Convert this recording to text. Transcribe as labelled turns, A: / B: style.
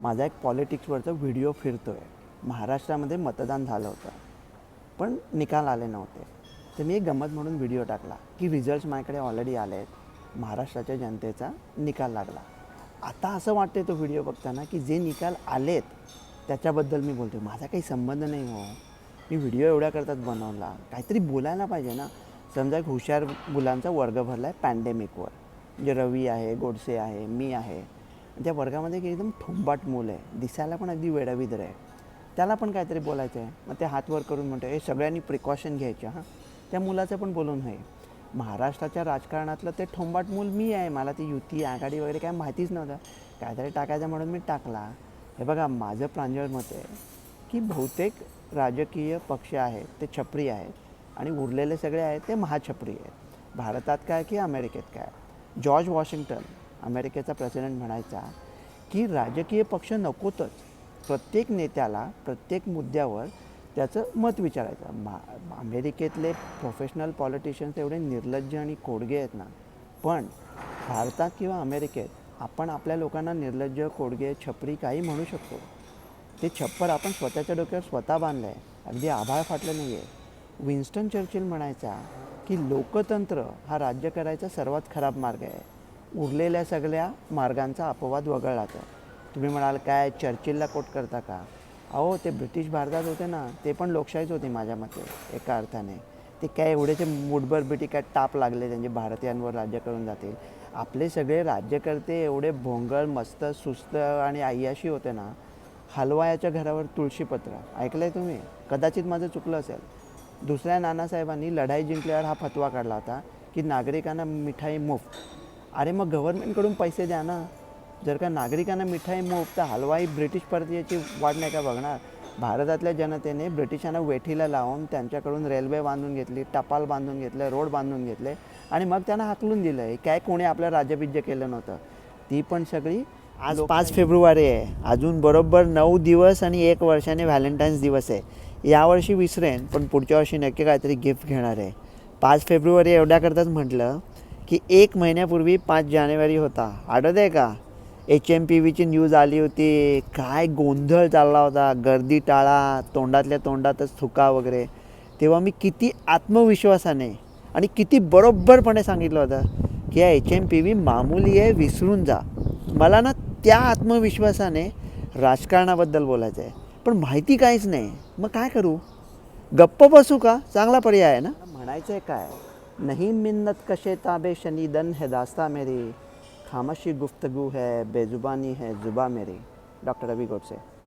A: माझा एक पॉलिटिक्सवरचा व्हिडिओ फिरतो आहे महाराष्ट्रामध्ये मतदान झालं होतं. पण निकाल आले नव्हते. तर मी एक गंमत म्हणून व्हिडिओ टाकला की रिझल्ट्स माझ्याकडे ऑलरेडी आले आहेत महाराष्ट्राच्या जनतेचा निकाल लागला. आता असं वाटते तो व्हिडिओ बघताना की जे निकाल आलेत त्याच्याबद्दल मी बोलतो माझा काही संबंध नाही हो. मी व्हिडिओ एवढ्या करतात बनवला. काहीतरी बोलायला पाहिजे ना. समजा एक हुशार मुलांचा वर्ग भरला आहे पॅन्डेमिकवर म्हणजे रवी आहे गोडसे आहे मी आहे. त्या वर्गामध्ये एक एकदम ठोंबाट मूल आहे दिसायला पण अगदी वेडाविदर आहे. त्याला पण काहीतरी बोलायचं आहे मग ते हात वर करून म्हणतो हे सगळ्यांनी प्रिकॉशन घ्यायचे हां? त्या मुलाचं पण बोलून आहे महाराष्ट्राच्या राजकारणातलं ते ठोंबाट मूल मी आहे. मला ती युती आघाडी वगैरे काय माहितीच नव्हतं. काहीतरी टाकायचं म्हणून मी टाकला. हे बघा माझं प्रांजळ मत आहे की बहुतेक राजकीय पक्ष आहेत ते छपरी आहेत आणि उरलेले सगळे आहेत ते महाछपरी आहेत. भारतात काय की अमेरिकेत काय? जॉर्ज वॉशिंग्टन अमेरिकेचा प्रेसिडेंट म्हणायचा की राजकीय पक्ष नकोतच. प्रत्येक नेत्याला प्रत्येक मुद्द्यावर त्याचं मत विचारायचं. मा अमेरिकेतले प्रोफेशनल पॉलिटिशियन्स एवढे निर्लज्ज आणि कोडगे आहेत ना. पण भारतात किंवा अमेरिकेत आपण आपल्या लोकांना निर्लज्ज कोडगे छपरी काही म्हणू शकतो. ते छप्पर आपण स्वतःच्या डोक्यावर स्वतः बांधलं आहे अगदी आभाळ फाटलं नाही आहे विन्स्टन चर्चिल म्हणायचा की लोकतंत्र हा राज्य करायचा सर्वात खराब मार्ग आहे. उरलेल्या सगळ्या मार्गांचा अपवाद वगळला तर तुम्ही म्हणाल काय चर्चिलला कोट करता का? अहो ते ब्रिटिश भारतात होते ना ते पण लोकशाहीच होती माझ्या मते एका अर्थाने. ते काय एवढेचे मुठभर बिटी काय टाप लागले त्यांचे भारतीयांवर राज्य करून जातील. आपले सगळे राज्यकर्ते एवढे भोंगळ मस्त सुस्त आणि अय्याशी होते ना हलवायाच्या घरावर तुळशीपत्र ऐकलं आहे तुम्ही? कदाचित माझं चुकलं असेल. दुसऱ्या नानासाहेबांनी लढाई जिंकल्यावर हा फतवा काढला होता की नागरिकांना मिठाई मुफ्त. अरे मग गव्हर्नमेंटकडून पैसे द्या ना. जर का नागरिकांना मिठाई मुफ्त तर हलवाई ब्रिटिश परतीयाची वाट नाही का बघणार? भारतातल्या जनतेने ब्रिटिशांना वेठीला लावून त्यांच्याकडून रेल्वे बांधून घेतली टपाल बांधून घेतले रोड बांधून घेतले आणि मग त्यांना हाकलून दिलं आहे काय कोणी आपलं राज्यबिज्य केलं नव्हतं? ती पण सगळी आज पाच फेब्रुवारी आहे. अजून बरोबर नऊ दिवस आणि एक वर्षाने व्हॅलेंटाईन्स दिवस आहे. यावर्षी विसरेन पण पुढच्या वर्षी नक्की काहीतरी गिफ्ट घेणार आहे. पाच फेब्रुवारी एवढ्याकरताच म्हटलं. की एक महिन्यापूर्वी पाच जानेवारी होता. आठवत आहे का एच एम पी व्हीची न्यूज आली होती. काय गोंधळ चालला होता. गर्दी टाळा तोंडातल्या तोंडातच थुका वगैरे. तेव्हा मी किती आत्मविश्वासाने आणि किती बरोबरपणे सांगितलं होतं की या एच एम पी व्ही मामूली आहे विसरून जा. मला ना त्या आत्मविश्वासाने राजकारणाबद्दल बोलायचं आहे पण माहिती काहीच नाही. मग काय करू? गप्प बसू का? चांगला पर्याय आहे ना? म्हणायचं आहे काय? नहीं मिन्नत कशे ताबे शनीदन है दास्ता मेरी। खामोशी गुफ्तगु है बेजुबानी है जुबा मेरी। डॉक्टर रवि गोडसे